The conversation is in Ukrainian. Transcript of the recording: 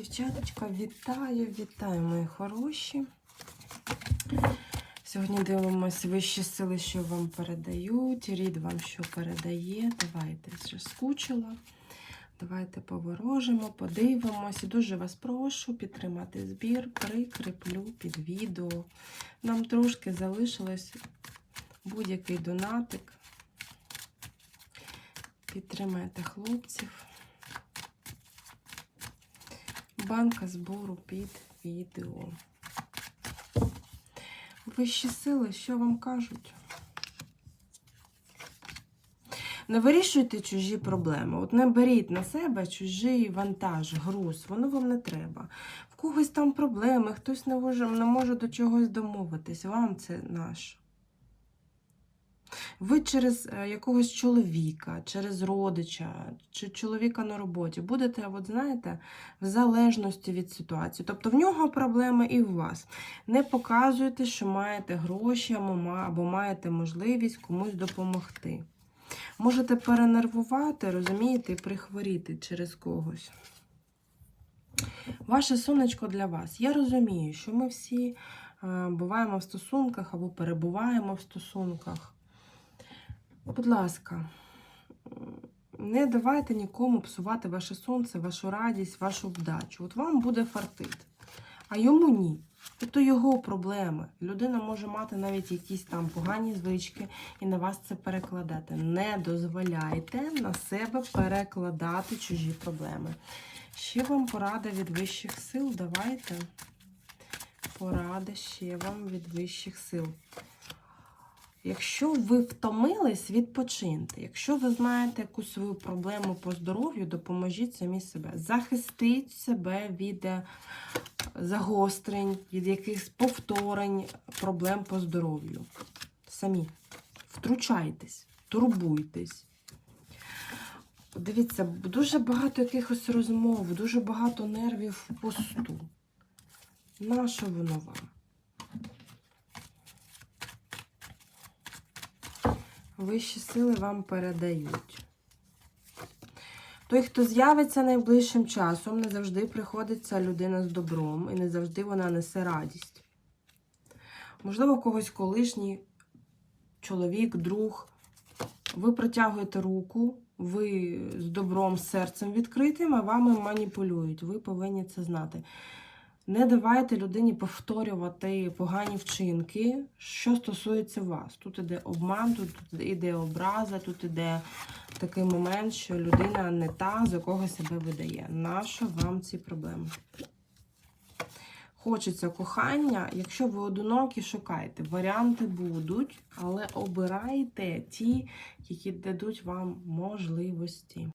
Дівчаточка, вітаю, вітаю, мої хороші. Сьогодні дивимося вищі сили, що вам передають. Рід вам що передає. Давайте вже скучила. Давайте поворожимо, подивимося. Дуже вас прошу підтримати збір, прикріплю під відео. Нам трошки залишилось будь-який донатик. Підтримайте хлопців. Банка збору під відео. Вищі сили, що вам кажуть? Не вирішуйте чужі проблеми. От не беріть на себе чужий вантаж, груз, воно вам не треба. В когось там проблеми, хтось не може, не може до чогось домовитись. Вам це наш. Ви через е, якогось чоловіка, через родича чи чоловіка на роботі будете, от знаєте, в залежності від ситуації. Тобто в нього проблеми і в вас. Не показуйте, що маєте гроші або маєте можливість комусь допомогти. Можете перенервувати, розумієте, і прихворіти через когось. Ваше сонечко для вас. Я розумію, що ми всі е, буваємо в стосунках або перебуваємо в стосунках. Будь ласка, не давайте нікому псувати ваше сонце, вашу радість, вашу вдачу. От вам буде фартит, а йому ні. Тобто його проблеми. Людина може мати навіть якісь там погані звички і на вас це перекладати. Не дозволяйте на себе перекладати чужі проблеми. Ще вам порада від вищих сил. Давайте. Порада ще вам від вищих сил. Якщо ви втомились, відпочиньте. Якщо ви знаєте якусь свою проблему по здоров'ю, допоможіть самі себе. Захистіть себе від е, загострень, від якихось повторень проблем по здоров'ю. Самі. Втручайтесь, турбуйтесь. Дивіться, дуже багато якихось розмов, дуже багато нервів в посту. Нащо воно вам? Вищі сили вам передають. Той, хто з'явиться найближчим часом, не завжди приходиться людина з добром, і не завжди вона несе радість. Можливо, когось колишній чоловік, друг. Ви протягуєте руку, ви з добром, серцем відкритим, а вами маніпулюють. Ви повинні це знати. Не давайте людині повторювати погані вчинки, що стосується вас. Тут іде обман, тут іде образа, тут іде такий момент, що людина не та, за кого себе видає. Нащо вам ці проблеми? Хочеться кохання. Якщо ви одинокі, шукайте. Варіанти будуть, але обирайте ті, які дадуть вам можливості.